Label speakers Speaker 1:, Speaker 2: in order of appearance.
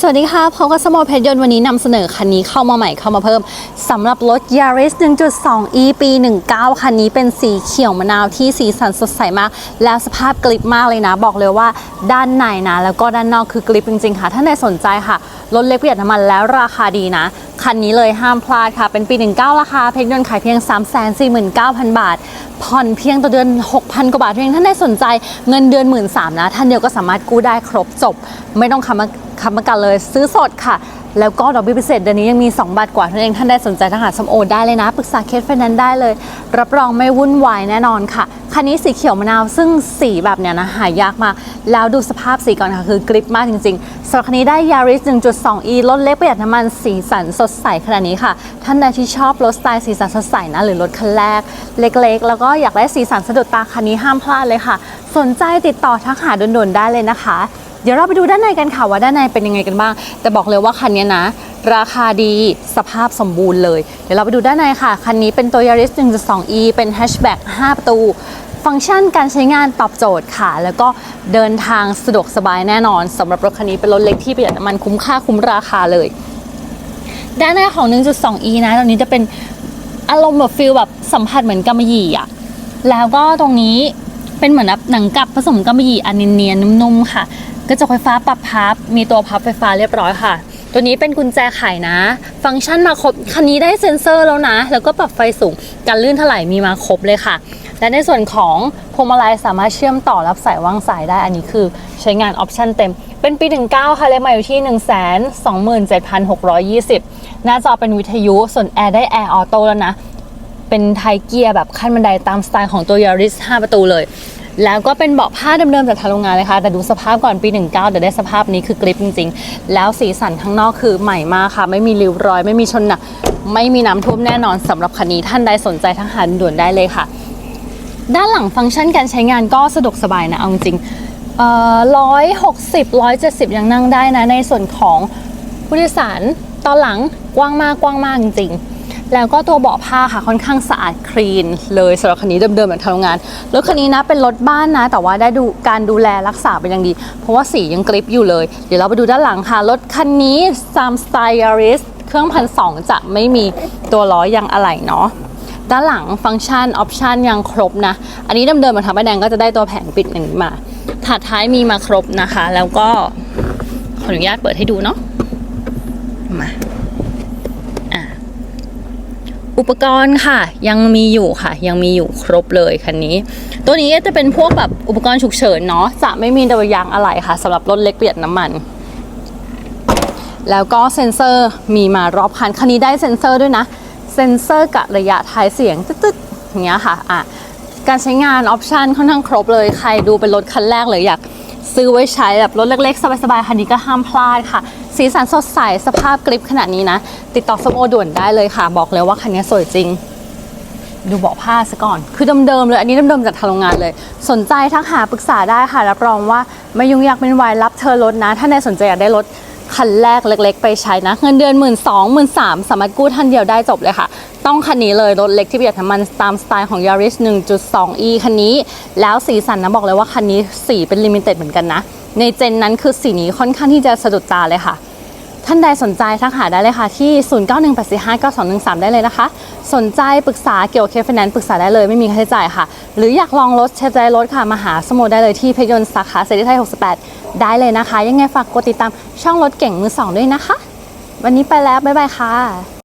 Speaker 1: สวัสดีค่ะพบกับสมอลเพชรยนต์วันนี้นำเสนอคันนี้เข้ามาใหม่เข้ามาเพิ่มสำหรับรถ Yaris 1.2 e ปี 19 คันนี้เป็นสีเขียวมะนาวที่สีสันสดใสมาก แล้วสภาพกริบมากเลยนะ บอกเลยว่าด้านในนะ แล้วก็ด้านนอกคือกริบจริงๆค่ะ ถ้าในสนใจค่ะรถเล็กประหยัดน้ำมันแล้วราคาดีนะ คันนี้เลยห้ามพลาดค่ะ เป็นปี 19 ราคาเพชรยนต์ขายเพียง 349,000 บาท ผ่อนเพียงต่อเดือน 6,000 กว่าบาทเพียงท่านใดสนใจเงินเดือน 1 3ื่นนะ ท่านเดียวก็สามารถกู้ได้ครบจบ ไม่ต้องคำคำประกันเลยซื้อสดค่ะ แล้วก็ดอกเบี้ยพิเศษเดือนนี้ยังมี 2 บาทกว่าท่านเองท่านใดสนใจทหารสมโอได้เลยนะปรึกษาเคสไฟแนนซ์ได้เลย รับรองไม่วุ่นวายแน่นอนค่ะ คันนี้สีเขียวมะนาวซึ่งสีแบบเนี้ยนะหายากมาก แล้วดูสภาพสีก่อนค่ะ คือกริปมากจริงๆสำหรับคันนี้ได้ Yaris 1.2e รถเล็กประหยัดน้ำมันสีสันสดใสขนาดนี้ค่ะ ท่านใดที่ชอบรถสไตล์สีสันสดใสนะหรือรถคันแรกเล็ก ๆ แล้วก็อยากได้สีสันสะดุดตาคันนี้ห้ามพลาดเลยค่ะ สนใจติดต่อทักหาด่วนๆได้เลยนะคะ เดี๋ยวเราไปดูด้านในกันค่ะว่าด้านในเป็นยังไงกันบ้าง แต่บอกเลยว่าคันนี้นะ ราคาดีสภาพสมบูรณ์เลย เดี๋ยวเราไปดูด้านในค่ะ คันนี้เป็นตัว Yaris 1.2e เป็นแฮชแบ็ก5ประตูฟังก์ชันการใช้งานตอบโจทย์ค่ะ แล้วก็เดินทางสะดวกสบายแน่นอนสำหรับรถคันนี้เป็นรถเล็กที่ประหยัดน้ำมันคุ้มค่าคุ้มราคาเลย ด้านหน้าของ 1.2e นะตรงนี้จะเป็นอารมณ์แบบฟิลแบบสัมผัสเหมือนกำมะหยี่อะแล้วก็ตรงนี้เป็นเหมือนแบบหนังกลับผสมกำมะหยี่อันเนียนๆนุ่มๆค่ะ กระจกไฟฟ้าปรับพับ มีตัวพับไฟฟ้าเรียบร้อยค่ะ ตัวนี้เป็นกุญแจไขนะ ฟังก์ชันมาครบ คันนี้ได้เซ็นเซอร์แล้วนะ แล้วก็ปรับไฟสูง การลื่นถลายมีมาครบเลยค่ะ และในส่วนของพวงมาลัยสามารถเชื่อมต่อรับสายวางสายได้ อันนี้คือใช้งานออปชันเต็ม เป็นปี 19 ค่ะเลขมาอยู่ที่ 1 2 7 6 2 0 หน้าจอเป็นวิทยุ ส่วนแอร์ได้แอร์ออโต้แล้วนะ เป็นไทยเกียร์แบบขั้นบันไดตามสไตล์ของตัว Yaris 5ประตูเลย แล้วก็เป็นเบาะผ้าเดิมๆจากทางโรงงานเลยค่ะ แต่ดูสภาพก่อนปี 19 แต่ได้สภาพนี้คือกริปจริงๆ แล้วสีสันข้างนอกคือใหม่มากค่ะ ไม่มีริ้วรอย ไม่มีชนหนัก ไม่มีน้ำท่วมแน่นอนสำหรับคันนี้ท่านใดสนใจทั้งหันด่วนได้เลยค่ะ ด้านหลังฟังก์ชันการใช้งานก็สะดวกสบายนะเอาจริงร้อยหกสิบร้อยเจ็ดสิบยังนั่งได้นะในส่วนของผู้โดยสารตอนหลังกว้างมากกว้างมากจริงๆ แล้วก็ตัวเบาะผ้าค่ะค่อนข้างสะอาดคลีนเลยสำหรับคันนี้เดิมๆแบบทำงานรถคันนี้นะเป็นรถบ้านนะ แต่ว่าได้ดูการดูแลรักษาเป็นอย่างดี เพราะว่าสียังกริปอยู่เลย เดี๋ยวเราไปดูด้านหลังค่ะ รถคันนี้ซามสไตล์ยาริสเครื่องพันสองจะไม่มีตัวล้อยางอะไหล่เนาะด้านหลังฟังก์ชันออปชันยังครบนะ อันนี้เดิมๆมาทำใบแดงก็จะได้ตัวแผงปิดอย่างนี้มาถาดท้ายมีมาครบนะคะ แล้วก็ขออนุญาตเปิดให้ดูเนาะมา อุปกรณ์ค่ะ ยังมีอยู่ค่ะ ยังมีอยู่ครบเลยคันนี้ ตัวนี้จะเป็นพวกแบบอุปกรณ์ฉุกเฉินเนาะจะไม่มีตัวยางอะไรค่ะสำหรับรถเล็กประหยัดน้ำมัน แล้วก็เซ็นเซอร์มีมารอบคันคันนี้ได้เซ็นเซอร์ด้วยนะ เซ็นเซอร์กะระยะท้ายเสียงตึ๊ดๆอย่างเงี้ยค่ะอะการใช้งานออปชันค่อนข้างครบเลยใครดูเป็นรถคันแรกเลยอยาก ซื้อไว้ใช้แบบรถเล็กๆ สบายๆ คันนี้ก็ห้ามพลาดค่ะ สีสันสดใส สภาพกริปขนาดนี้นะ ติดต่อสมโอด่วนได้เลยค่ะ บอกเลยว่าคันนี้สวยจริง ดูเบาะผ้าซะก่อน คือเดิมๆเลย อันนี้เดิมๆจากทางโรงงานเลย สนใจทักหาปรึกษาได้ค่ะ รับรองว่าไม่ยุ่งยากเป็นวายรับเธอรถนะ ถ้าในสนใจอยากได้รถ คันแรกเล็ก ๆ ไปใช้นะ เงินเดือนหมื่นสองหมื่นสามสามารถกู้ทันเดียวได้จบเลยค่ะ ต้องคันนี้เลยรถเล็กที่ประหยัดน้ำมันตามสไตล์ของ Yaris 1.2e คันนี้ แล้วสีสันนะบอกเลยว่าคันนี้สีเป็นลิมิเต็ดเหมือนกันนะ ในเจนนั้นคือสีนี้ค่อนข้างที่จะสะดุดตาเลยค่ะ ท่านใดสนใจทักหาได้เลยค่ะ ที่ 0918459213 ได้เลยนะคะ สนใจปรึกษาเกี่ยวกับเคฟแนนปรึกษาได้เลยไม่มีค่าใช้จ่ายค่ะ หรืออยากลองรถเชฟใจรถค่ะมาหาสโมได้เลยที่เพชรยนต์สาขาเสรีไทย68 ได้เลยนะคะ ยังไงฝากกดติดตามช่องรถเก่งมือสองด้วยนะคะ วันนี้ไปแล้ว บ๊ายบายค่ะ